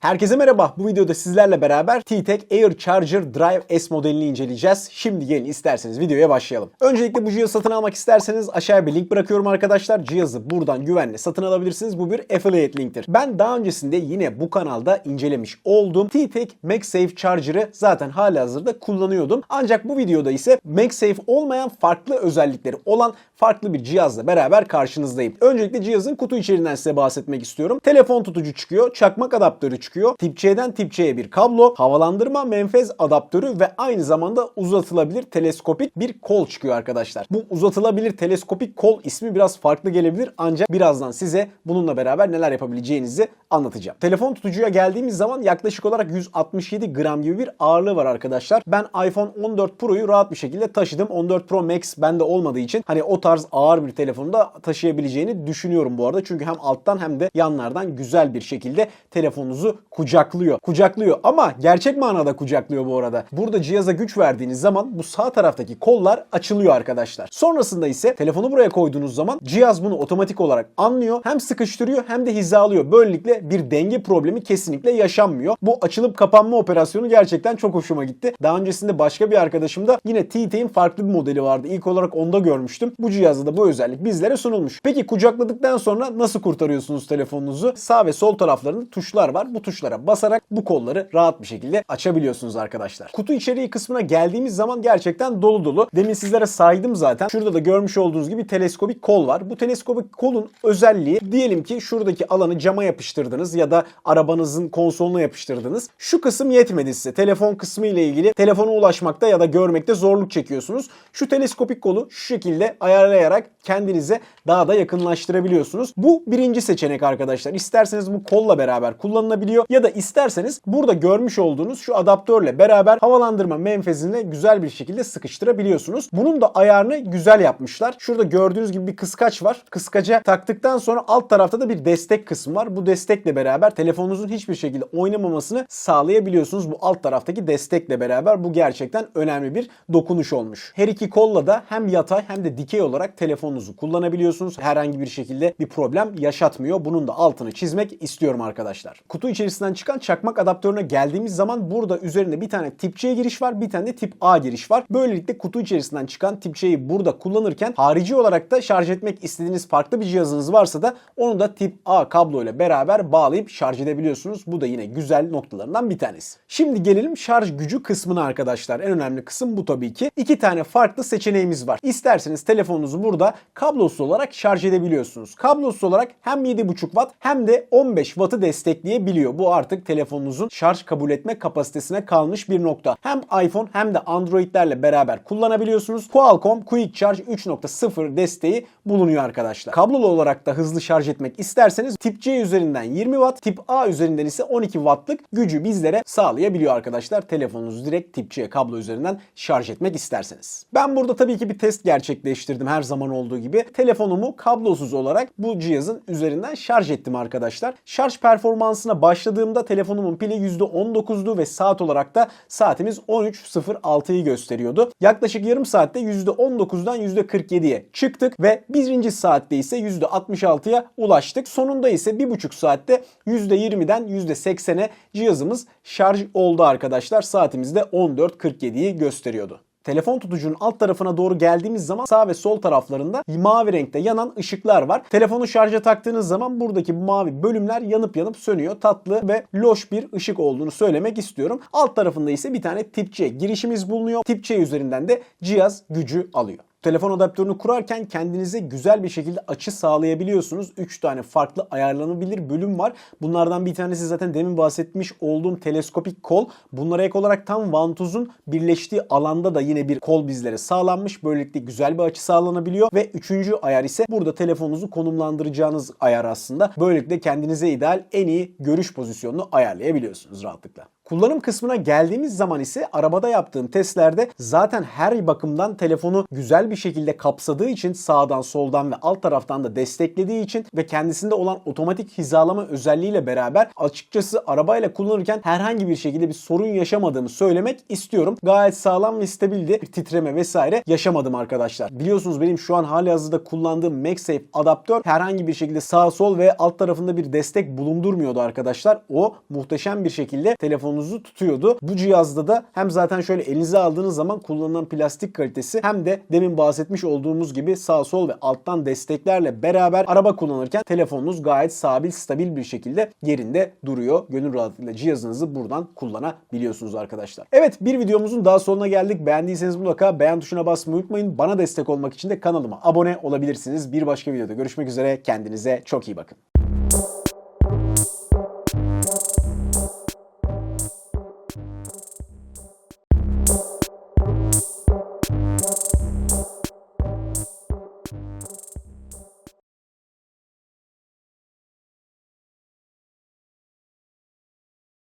Herkese merhaba. Bu videoda sizlerle beraber T-Tek Air Charger Drive S modelini inceleyeceğiz. Şimdi gelin isterseniz videoya başlayalım. Öncelikle bu cihazı satın almak isterseniz aşağıya bir link bırakıyorum arkadaşlar. Cihazı buradan güvenle satın alabilirsiniz. Bu bir affiliate linktir. Ben daha öncesinde yine bu kanalda incelemiş olduğum T-Tek MagSafe Charger'ı zaten halihazırda kullanıyordum. Ancak bu videoda ise MagSafe olmayan farklı özellikleri olan farklı bir cihazla beraber karşınızdayım. Öncelikle cihazın kutu içeriğinden size bahsetmek istiyorum. Telefon tutucu çıkıyor, çakmak adaptörü çıkıyor. Tip C'den Tip C'ye bir kablo, havalandırma menfez adaptörü ve aynı zamanda uzatılabilir teleskopik bir kol çıkıyor arkadaşlar. Bu uzatılabilir teleskopik kol ismi biraz farklı gelebilir ancak birazdan size bununla beraber neler yapabileceğinizi anlatacağım. Telefon tutucuya geldiğimiz zaman yaklaşık olarak 167 gram gibi bir ağırlığı var arkadaşlar. Ben iPhone 14 Pro'yu rahat bir şekilde taşıdım. 14 Pro Max bende olmadığı için hani o tarz ağır bir telefonu da taşıyabileceğini düşünüyorum bu arada. Çünkü hem alttan hem de yanlardan güzel bir şekilde telefonunuzu kucaklıyor. Kucaklıyor ama gerçek manada kucaklıyor bu arada. Burada cihaza güç verdiğiniz zaman bu sağ taraftaki kollar açılıyor arkadaşlar. Sonrasında ise telefonu buraya koyduğunuz zaman cihaz bunu otomatik olarak anlıyor. Hem sıkıştırıyor hem de hizalıyor. Böylelikle bir denge problemi kesinlikle yaşanmıyor. Bu açılıp kapanma operasyonu gerçekten çok hoşuma gitti. Daha öncesinde başka bir arkadaşımda yine T-Tek'in farklı bir modeli vardı. İlk olarak onda görmüştüm. Bu cihazda da bu özellik bizlere sunulmuş. Peki kucakladıktan sonra nasıl kurtarıyorsunuz telefonunuzu? Sağ ve sol taraflarında tuşlar var. Bu tuşlara basarak bu kolları rahat bir şekilde açabiliyorsunuz arkadaşlar. Kutu içeriği kısmına geldiğimiz zaman gerçekten dolu dolu. Demin sizlere saydım zaten. Şurada da görmüş olduğunuz gibi teleskopik kol var. Bu teleskopik kolun özelliği diyelim ki şuradaki alanı cama yapıştırdınız ya da arabanızın konsoluna yapıştırdınız. Şu kısım yetmedi size. Telefon kısmı ile ilgili telefona ulaşmakta ya da görmekte zorluk çekiyorsunuz. Şu teleskopik kolu şu şekilde ayarlayarak kendinize daha da yakınlaştırabiliyorsunuz. Bu birinci seçenek arkadaşlar. İsterseniz bu kolla beraber kullanılabiliyor ya da isterseniz burada görmüş olduğunuz şu adaptörle beraber havalandırma menfezine güzel bir şekilde sıkıştırabiliyorsunuz. Bunun da ayarını güzel yapmışlar. Şurada gördüğünüz gibi bir kıskaç var. Kıskaca taktıktan sonra alt tarafta da bir destek kısmı var. Bu destekle beraber telefonunuzun hiçbir şekilde oynamamasını sağlayabiliyorsunuz. Bu alt taraftaki destekle beraber bu gerçekten önemli bir dokunuş olmuş. Her iki kolla da hem yatay hem de dikey olarak telefonunuzu kullanabiliyorsunuz. Herhangi bir şekilde bir problem yaşatmıyor. Bunun da altını çizmek istiyorum arkadaşlar. Kutu içerisinden çıkan çakmak adaptörüne geldiğimiz zaman burada üzerinde bir tane tip C giriş var, bir tane de tip A giriş var. Böylelikle kutu içerisinden çıkan tip C'yi burada kullanırken harici olarak da şarj etmek istediğiniz farklı bir cihazınız varsa da onu da tip A kablo ile beraber bağlayıp şarj edebiliyorsunuz. Bu da yine güzel noktalarından bir tanesi. Şimdi gelelim şarj gücü kısmına arkadaşlar. En önemli kısım bu tabii ki. İki tane farklı seçeneğimiz var. İsterseniz telefonunuzu burada kablosuz olarak şarj edebiliyorsunuz. Kablosuz olarak hem 7.5 Watt hem de 15 Watt'ı destekleyebiliyor. Bu artık telefonunuzun şarj kabul etme kapasitesine kalmış bir nokta. Hem iPhone hem de Android'lerle beraber kullanabiliyorsunuz. Qualcomm Quick Charge 3.0 desteği bulunuyor arkadaşlar. Kablolu olarak da hızlı şarj etmek isterseniz tip C üzerinden 20 Watt, tip A üzerinden ise 12 Watt'lık gücü bizlere sağlayabiliyor arkadaşlar. Telefonunuzu direkt tip C kablo üzerinden şarj etmek isterseniz. Ben burada tabii ki bir test gerçekleştirdim her zaman olduğu gibi. Telefonumu kablosuz olarak bu cihazın üzerinden şarj ettim arkadaşlar. Şarj performansına başladığımda telefonumun pili %19'du ve saat olarak da saatimiz 13.06'yı gösteriyordu. Yaklaşık yarım saatte %19'dan %47'ye çıktık ve birinci saatte ise %66'ya ulaştık. Sonunda ise bir buçuk saatte %20'den %80'e cihazımız şarj oldu arkadaşlar. Saatimizde 14.47'yi gösteriyordu. Telefon tutucunun alt tarafına doğru geldiğimiz zaman sağ ve sol taraflarında mavi renkte yanan ışıklar var. Telefonu şarja taktığınız zaman buradaki bu mavi bölümler yanıp yanıp sönüyor. Tatlı ve loş bir ışık olduğunu söylemek istiyorum. Alt tarafında ise bir tane tip C girişimiz bulunuyor. Tip C üzerinden de cihaz gücü alıyor. Telefon adaptörünü kurarken kendinize güzel bir şekilde açı sağlayabiliyorsunuz. 3 tane farklı ayarlanabilir bölüm var. Bunlardan bir tanesi zaten demin bahsetmiş olduğum teleskopik kol. Bunlara ek olarak tam vantuzun birleştiği alanda da yine bir kol bizlere sağlanmış. Böylelikle güzel bir açı sağlanabiliyor. Ve üçüncü ayar ise burada telefonunuzu konumlandıracağınız ayar aslında. Böylelikle kendinize ideal en iyi görüş pozisyonunu ayarlayabiliyorsunuz rahatlıkla. Kullanım kısmına geldiğimiz zaman ise arabada yaptığım testlerde zaten her bakımdan telefonu güzel bir şekilde kapsadığı için sağdan soldan ve alt taraftan da desteklediği için ve kendisinde olan otomatik hizalama özelliğiyle beraber açıkçası arabayla kullanırken herhangi bir şekilde bir sorun yaşamadığımı söylemek istiyorum. Gayet sağlam ve stabildi. Bir titreme vesaire yaşamadım arkadaşlar. Biliyorsunuz benim şu an hali hazırda kullandığım MagSafe adaptör herhangi bir şekilde sağ sol ve alt tarafında bir destek bulundurmuyordu arkadaşlar. O muhteşem bir şekilde telefonunuzu tutuyordu. Bu cihazda da hem zaten şöyle elinize aldığınız zaman kullanılan plastik kalitesi hem de demin bahsetmiş olduğumuz gibi sağ sol ve alttan desteklerle beraber araba kullanırken telefonunuz gayet stabil stabil bir şekilde yerinde duruyor. Gönül rahatlığıyla cihazınızı buradan kullanabiliyorsunuz arkadaşlar. Evet bir videomuzun daha sonuna geldik. Beğendiyseniz mutlaka beğen tuşuna basmayı unutmayın. Bana destek olmak için de kanalıma abone olabilirsiniz. Bir başka videoda görüşmek üzere. Kendinize çok iyi bakın.